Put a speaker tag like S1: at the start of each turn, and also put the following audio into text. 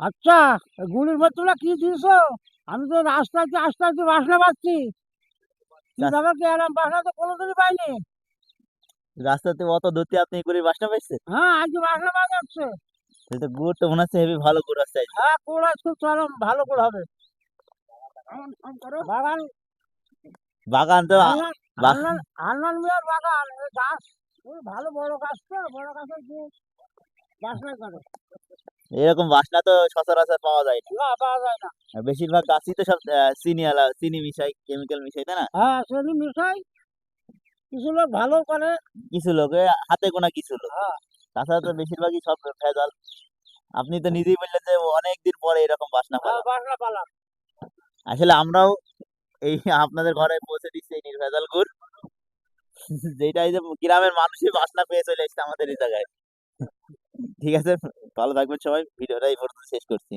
S1: আচ্ছা গুড়ির ভেতরে কি দিয়েছ? আমি তো রাস্তাতে আস্তে আস্তে বাসনা পাচ্ছি এরম বাসনা তো কোনোদিনই পাইনি?
S2: রাস্তাতে অত দূরতে আপনি করে বাসনা পাইছেন?
S1: হ্যাঁ আজ বাসনা পাওয়া যাচ্ছে
S2: তো গুড় তো মনে হচ্ছে হেবি ভালো গুড় আছে।
S1: হ্যাঁ কুড় আজকে চরম ভালো করে হবে। বাগান
S2: বাগান তো আ-
S1: হান্নান
S2: বাহ।
S1: হান্নান হান্নান মিয়ার বাগান। গাছ ভালো বড় গাছ তো বড় গাছের যে বাসনা করে।
S2: এরকম বাসনা তো সচরাচর পাওয়া যায় না।
S1: না পাওয়া যায় না।
S2: বেশিরভাগ গাছই তো সব চিনি আলা চিনি মিশাই কেমিক্যাল মিশাই তাই না?
S1: হ্যাঁ সেটি মিশাই কিছু লোক ভালো করে।
S2: কিছু লোক হাতে গোনা কিছু লোক।
S1: হ্যাঁ।
S2: তাছাড়া তো বেশিরভাগই সব ভেজাল। আপনি তো নিজেই বললেন যে অনেক দিন পরে এরকম বাসনা
S1: হ্যাঁ
S2: পাওয়া
S1: বাসনা পালাম।
S2: আসলে আমরাও এই আপনাদের ঘরে পৌঁছে দিচ্ছি এই নির্ভেজাল গুড়। যেটা এই যে গ্রামের মানুষই বাসনা পেয়ে চলে এসছে আমাদের এই জায়গায়। ঠিক আছে? ভালো থাকবেন সবাই ভিডিওটা এই পর্যন্ত শেষ করছি।